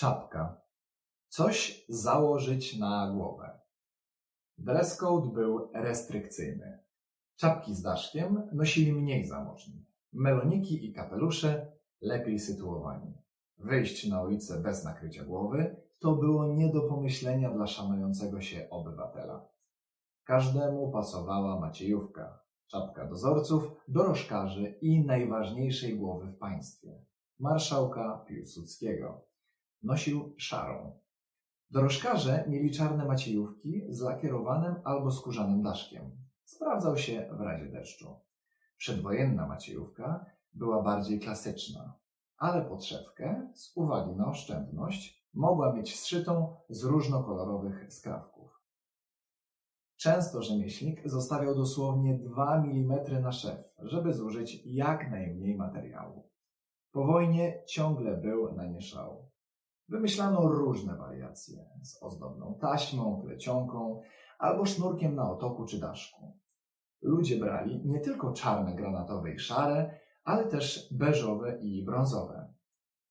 Czapka. Coś założyć na głowę. Dress code był restrykcyjny. Czapki z daszkiem nosili mniej zamożni. Meloniki i kapelusze lepiej sytuowani. Wyjść na ulicę bez nakrycia głowy to było nie do pomyślenia dla szanującego się obywatela. Każdemu pasowała maciejówka, czapka dozorców, dorożkarzy i najważniejszej głowy w państwie marszałka Piłsudskiego. Nosił szarą. Dorożkarze mieli czarne maciejówki z lakierowanym albo skórzanym daszkiem. Sprawdzał się w razie deszczu. Przedwojenna maciejówka była bardziej klasyczna, ale podszewkę, z uwagi na oszczędność, mogła mieć zszytą z różnokolorowych skrawków. Często rzemieślnik zostawiał dosłownie 2 mm na szef, żeby zużyć jak najmniej materiału. Po wojnie ciągle był na nie szał. Wymyślano różne wariacje z ozdobną taśmą, plecionką albo sznurkiem na otoku czy daszku. Ludzie brali nie tylko czarne, granatowe i szare, ale też beżowe i brązowe.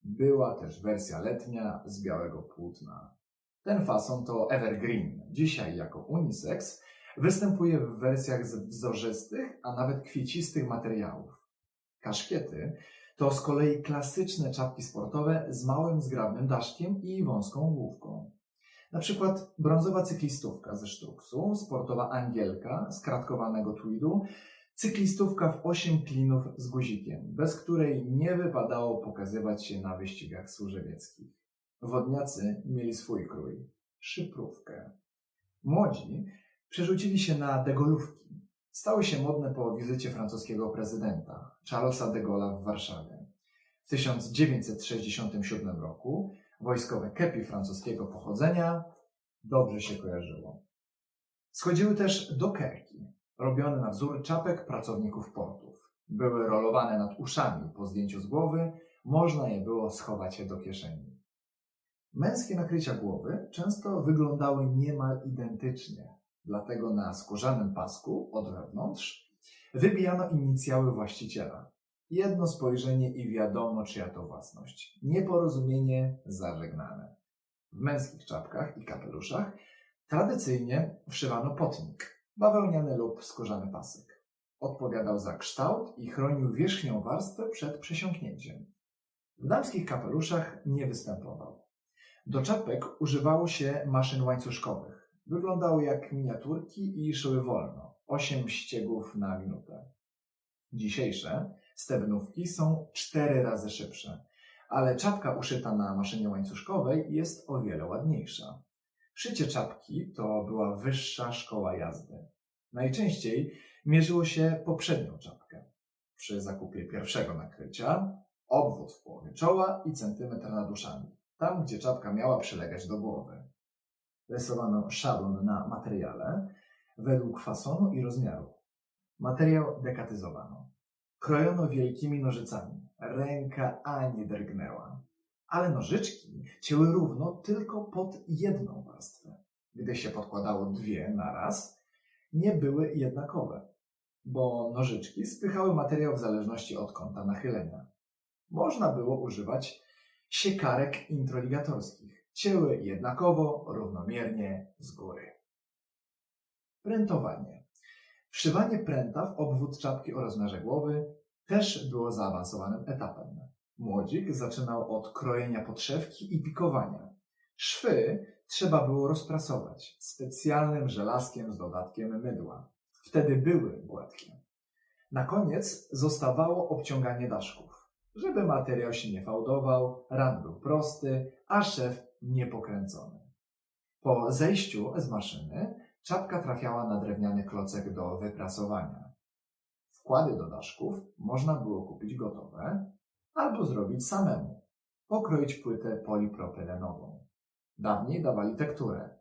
Była też wersja letnia z białego płótna. Ten fason to evergreen. Dzisiaj jako unisex występuje w wersjach z wzorzystych, a nawet kwiecistych materiałów. Kaszkiety to z kolei klasyczne czapki sportowe z małym zgrabnym daszkiem i wąską główką. Na przykład brązowa cyklistówka ze sztruksu, sportowa angielka z kratkowanego tweedu, cyklistówka w 8 klinów z guzikiem, bez której nie wypadało pokazywać się na wyścigach służewieckich. Wodniacy mieli swój krój szyprówkę. Młodzi przerzucili się na degolówki. Stały się modne po wizycie francuskiego prezydenta Charlesa de Gaulle'a w Warszawie. W 1967 roku wojskowe kepi francuskiego pochodzenia dobrze się kojarzyło. Schodziły też dokerki, robione na wzór czapek pracowników portów. Były rolowane nad uszami po zdjęciu z głowy, można je było schować do kieszeni. Męskie nakrycia głowy często wyglądały niemal identycznie, dlatego na skórzanym pasku od wewnątrz wybijano inicjały właściciela. Jedno spojrzenie i wiadomo, czyja to własność. Nieporozumienie zażegnane. W męskich czapkach i kapeluszach tradycyjnie wszywano potnik, bawełniany lub skórzany pasek. Odpowiadał za kształt i chronił wierzchnią warstwę przed przesiąknięciem. W damskich kapeluszach nie występował. Do czapek używało się maszyn łańcuszkowych. Wyglądały jak miniaturki i szyły wolno. Osiem ściegów na minutę. Dzisiejsze stewnówki są cztery razy szybsze, ale czapka uszyta na maszynie łańcuszkowej jest o wiele ładniejsza. Szycie czapki to była wyższa szkoła jazdy. Najczęściej mierzyło się poprzednią czapkę. Przy zakupie pierwszego nakrycia obwód w połowie czoła i centymetr nad uszami, tam gdzie czapka miała przylegać do głowy. Rysowano szablon na materiale według fasonu i rozmiaru. Materiał dekatyzowano. Krojono wielkimi nożycami. Ręka ani drgnęła. Ale nożyczki cięły równo tylko pod jedną warstwę. Gdy się podkładało dwie na raz, nie były jednakowe, bo nożyczki spychały materiał w zależności od kąta nachylenia. Można było używać siekarek introligatorskich. Cięły jednakowo, równomiernie z góry. Prętowanie. Wszywanie pręta w obwód czapki o rozmiarze głowy też było zaawansowanym etapem. Młodzik zaczynał od krojenia podszewki i pikowania. Szwy trzeba było rozprasować specjalnym żelazkiem z dodatkiem mydła. Wtedy były gładkie. Na koniec zostawało obciąganie daszków. Żeby materiał się nie fałdował, ran był prosty, a szef niepokręcony. Po zejściu z maszyny czapka trafiała na drewniany klocek do wyprasowania. Wkłady do daszków można było kupić gotowe albo zrobić samemu. Pokroić płytę polipropylenową. Dawniej dawali tekturę,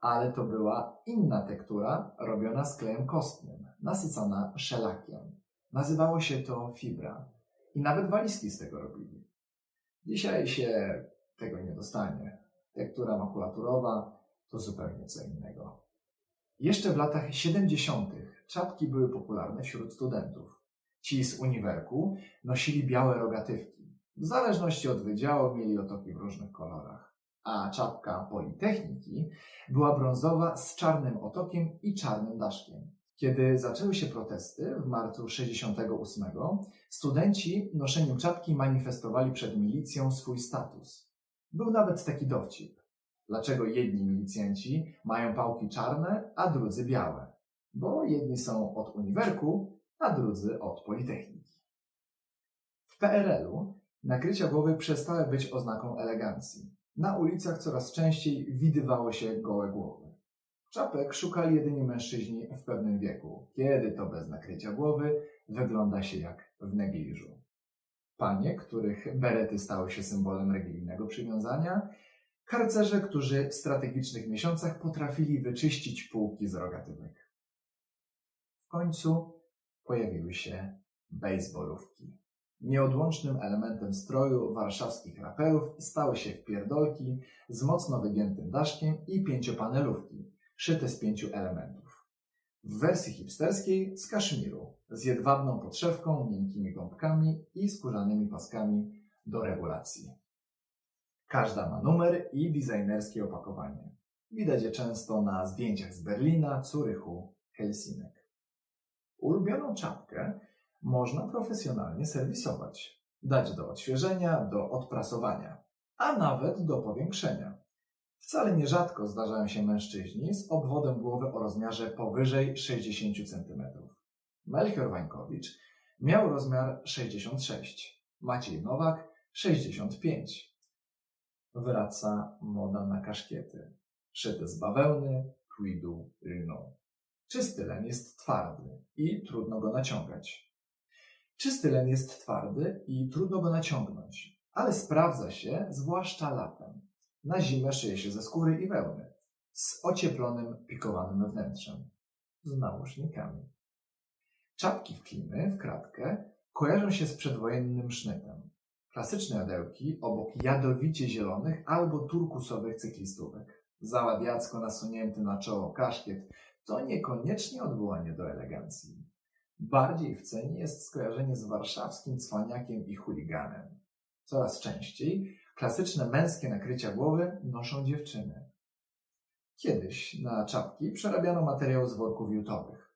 ale to była inna tektura robiona z klejem kostnym, nasycona szelakiem. Nazywało się to fibra i nawet walizki z tego robili. Dzisiaj się tego nie dostanie. Tektura makulaturowa to zupełnie co innego. Jeszcze w latach 70. czapki były popularne wśród studentów. Ci z uniwerku nosili białe rogatywki. W zależności od wydziału mieli otoki w różnych kolorach, a czapka Politechniki była brązowa z czarnym otokiem i czarnym daszkiem. Kiedy zaczęły się protesty w marcu 68, studenci noszeniem czapki manifestowali przed milicją swój status. Był nawet taki dowcip. Dlaczego jedni milicjanci mają pałki czarne, a drudzy białe? Bo jedni są od uniwerku, a drudzy od Politechniki. W PRL-u nakrycia głowy przestały być oznaką elegancji. Na ulicach coraz częściej widywało się gołe głowy. Czapek szukali jedynie mężczyźni w pewnym wieku, kiedy to bez nakrycia głowy wygląda się jak w negliżu. Panie, których berety stały się symbolem religijnego przywiązania, harcerze, którzy w strategicznych miesiącach potrafili wyczyścić półki z rogatywek. W końcu pojawiły się bejsbolówki. Nieodłącznym elementem stroju warszawskich raperów stały się wpierdolki z mocno wygiętym daszkiem i pięciopanelówki, szyte z pięciu elementów. W wersji hipsterskiej z kaszmiru, z jedwabną podszewką, miękkimi gąbkami i skórzanymi paskami do regulacji. Każda ma numer i designerskie opakowanie. Widać je często na zdjęciach z Berlina, Curychu, Helsinek. Ulubioną czapkę można profesjonalnie serwisować, dać do odświeżenia, do odprasowania, a nawet do powiększenia. Wcale nierzadko zdarzają się mężczyźni z obwodem głowy o rozmiarze powyżej 60 cm. Melchior Wańkowicz miał rozmiar 66, Maciej Nowak 65. Wraca moda na kaszkiety, szyte z bawełny, tweedu, lnu. Czysty len jest twardy i trudno go naciągać. Czysty len jest twardy i trudno go naciągnąć, ale sprawdza się zwłaszcza latem. Na zimę szyje się ze skóry i wełny, z ocieplonym, pikowanym wnętrzem, z nałożnikami. Czapki w klimy, w kratkę, kojarzą się z przedwojennym sznytem. Klasyczne jadełki obok jadowicie zielonych albo turkusowych cyklistówek. Załadiacko nasunięty na czoło kaszkiet to niekoniecznie odwołanie do elegancji. Bardziej w cenie jest skojarzenie z warszawskim cwaniakiem i chuliganem. Coraz częściej klasyczne męskie nakrycia głowy noszą dziewczyny. Kiedyś na czapki przerabiano materiał z worków jutowych.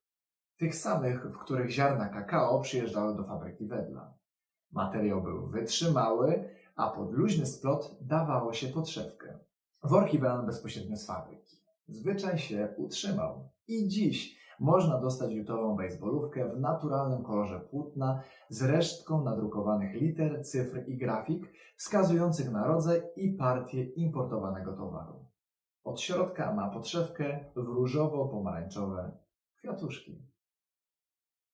Tych samych, w których ziarna kakao przyjeżdżały do fabryki wedla. Materiał był wytrzymały, a pod luźny splot dawało się podszewkę. Worki brano bezpośrednio z fabryki. Zwyczaj się utrzymał. I dziś można dostać jutową baseballówkę w naturalnym kolorze płótna z resztką nadrukowanych liter, cyfr i grafik wskazujących na rodzaj i partię importowanego towaru. Od środka ma podszewkę w różowo-pomarańczowe kwiatuszki.